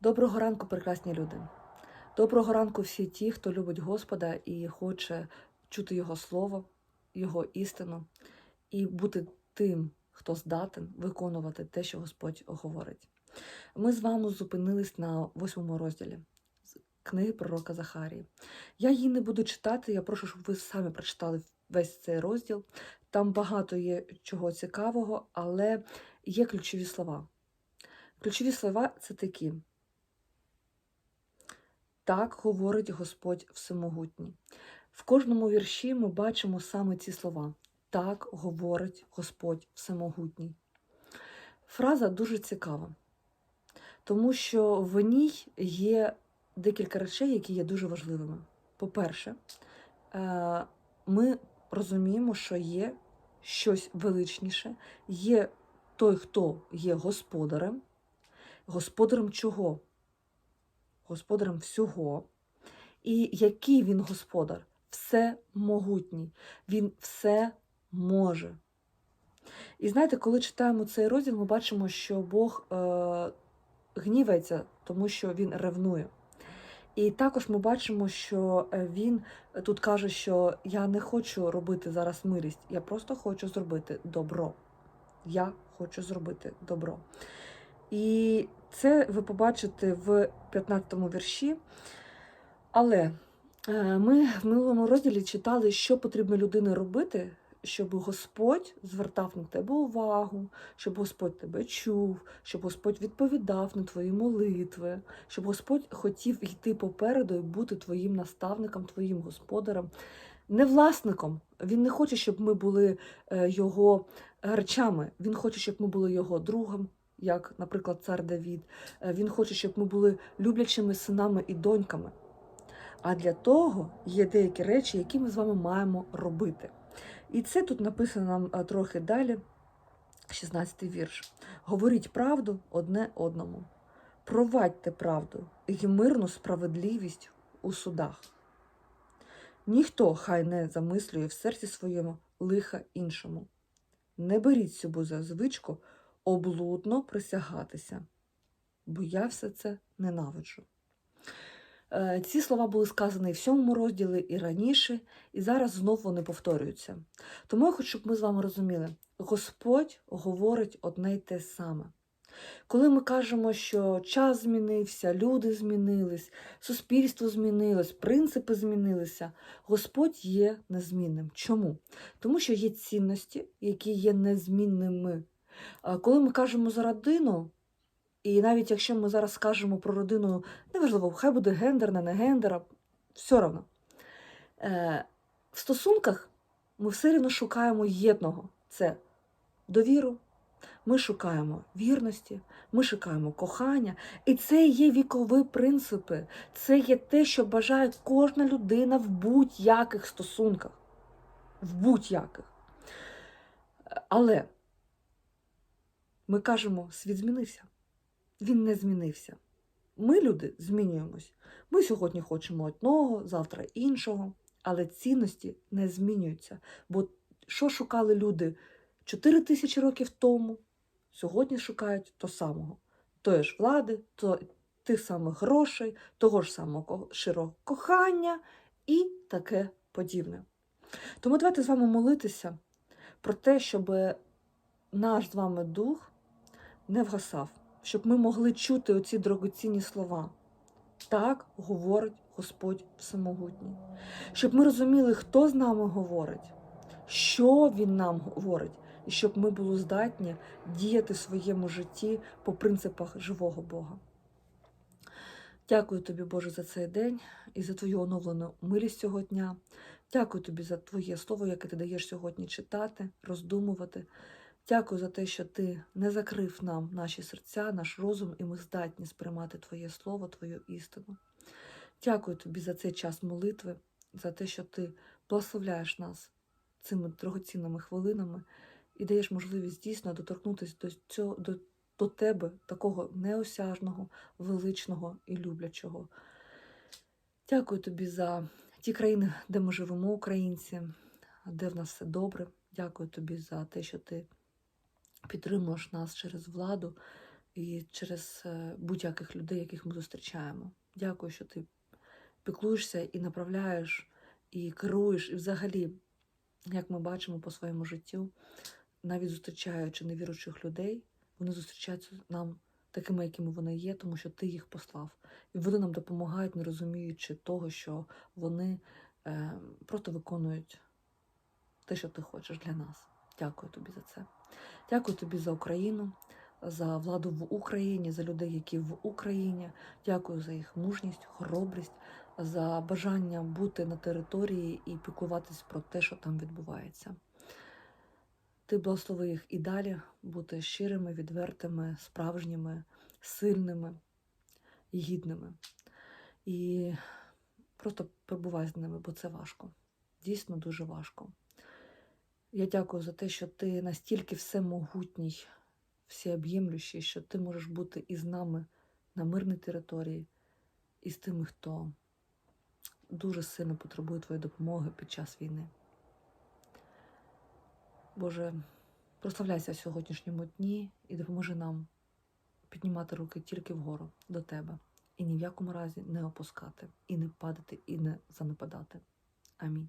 Доброго ранку, прекрасні люди. Доброго ранку всі ті, хто любить Господа і хоче чути Його слово, Його істину, і бути тим, хто здатен виконувати те, що Господь говорить. Ми з вами зупинились на восьмому розділі книги пророка Захарії. Я її не буду читати, я прошу, щоб ви самі прочитали весь цей розділ. Там багато є чого цікавого, але є ключові слова. Ключові слова це такі. Так говорить Господь Всемогутній. В кожному вірші ми бачимо саме ці слова. Так говорить Господь Всемогутній. Фраза дуже цікава, тому що в ній є декілька речей, які є дуже важливими. По-перше, е, ми розуміємо, що є щось величніше, є той, хто є господарем. Господарем чого? Господарем всього. І який він господар? Всемогутній. Він все може. І знаєте, коли читаємо цей розділ, ми бачимо, що Бог е, гнівається, тому що він ревнує. І також ми бачимо, що е, він тут каже, що я не хочу робити зараз милість, я просто хочу зробити добро. Я хочу зробити добро. І це ви побачите в 15 вірші. Але е, ми в минулому розділі читали, що потрібно людині робити, щоб Господь звертав на тебе увагу, щоб Господь тебе чув, щоб Господь відповідав на твої молитви, щоб Господь хотів йти попереду і бути твоїм наставником, твоїм господарем, не власником. Він не хоче, щоб ми були е, його речами. Він хоче, щоб ми були його другом, як, наприклад, цар Давід. Е, Він хоче, щоб ми були люблячими синами і доньками. А для того є деякі речі, які ми з вами маємо робити. І це тут написано нам е, трохи далі, 16-й вірш. Говоріть правду одне одному, провадьте правду і мирну справедливість у судах. Ніхто хай не замислює в серці своєму лиха іншому. Не беріть собі за звичку облудно присягатися, бо я все це ненавиджу. Е, Ці слова були сказані і в сьомому розділі, і раніше, і зараз знов вони повторюються. Тому я хочу, щоб ми з вами розуміли, Господь говорить одне й те саме. Коли ми кажемо, що час змінився, люди змінились, суспільство змінилось, принципи змінилися, Господь є незмінним. Чому? Тому що є цінності, які є незмінними. А Коли ми кажемо за родину, і навіть якщо ми зараз скажемо про родину, неважливо, хай буде гендерна, не гендера, все одно. Е, в стосунках ми все рівно шукаємо єдного це довіру, ми шукаємо вірності, ми шукаємо кохання. І це є вікові принципи, це є те, що бажає кожна людина в будь-яких стосунках. В будь-яких. Але ми кажемо, світ змінився. Він не змінився. Ми, люди, змінюємось. Ми сьогодні хочемо одного, завтра іншого, але цінності не змінюються. Бо що шукали люди 4 тисячі років тому, сьогодні шукають то самого. Тої ж влади, то, тих самих грошей, того ж самого ко- щирого кохання і таке подібне. Тому давайте з вами молитися про те, щоб наш з вами дух не вгасав, щоб ми могли чути оці дорогоцінні слова. Так говорить Господь Всемогутній. Щоб ми розуміли, хто з нами говорить, що Він нам говорить, і щоб ми були здатні діяти в своєму житті по принципах живого Бога. Дякую тобі, Боже, за цей день і за твою оновлену милість цього дня. Дякую тобі за твоє слово, яке ти даєш сьогодні читати, роздумувати. Дякую за те, що ти не закрив нам наші серця, наш розум, і ми здатні сприймати Твоє Слово, Твою істину. Дякую тобі за цей час молитви, за те, що ти благословляєш нас цими дорогоцінними хвилинами і даєш можливість дійсно доторкнутися до цього, до, до тебе, такого неосяжного, величного і люблячого. Дякую тобі за ті країни, де ми живемо, українці, де в нас все добре. Дякую тобі за те, що ти підтримуєш нас через владу і через е, будь-яких людей, яких ми зустрічаємо. Дякую, що ти піклуєшся і направляєш, і керуєш, і взагалі, як ми бачимо по своєму життю, навіть зустрічаючи невіруючих людей, вони зустрічаються нам такими, якими вони є, тому що ти їх послав. І вони нам допомагають, не розуміючи того, що вони е, просто виконують те, що ти хочеш для нас. Дякую тобі за це. Дякую тобі за Україну, за владу в Україні, за людей, які в Україні. Дякую за їх мужність, хоробрість, за бажання бути на території і піклуватись про те, що там відбувається. Ти благослови їх і далі бути щирими, відвертими, справжніми, сильними і гідними. І просто перебувай з ними, бо це важко. Дійсно дуже важко. Я дякую за те, що ти настільки всемогутній, всеоб'ємлющий, що ти можеш бути із нами на мирній території, і з тими, хто дуже сильно потребує твоєї допомоги під час війни. Боже, прославляйся в сьогоднішньому дні і допоможи нам піднімати руки тільки вгору до тебе і ні в якому разі не опускати, і не падати, і не занепадати. Амінь.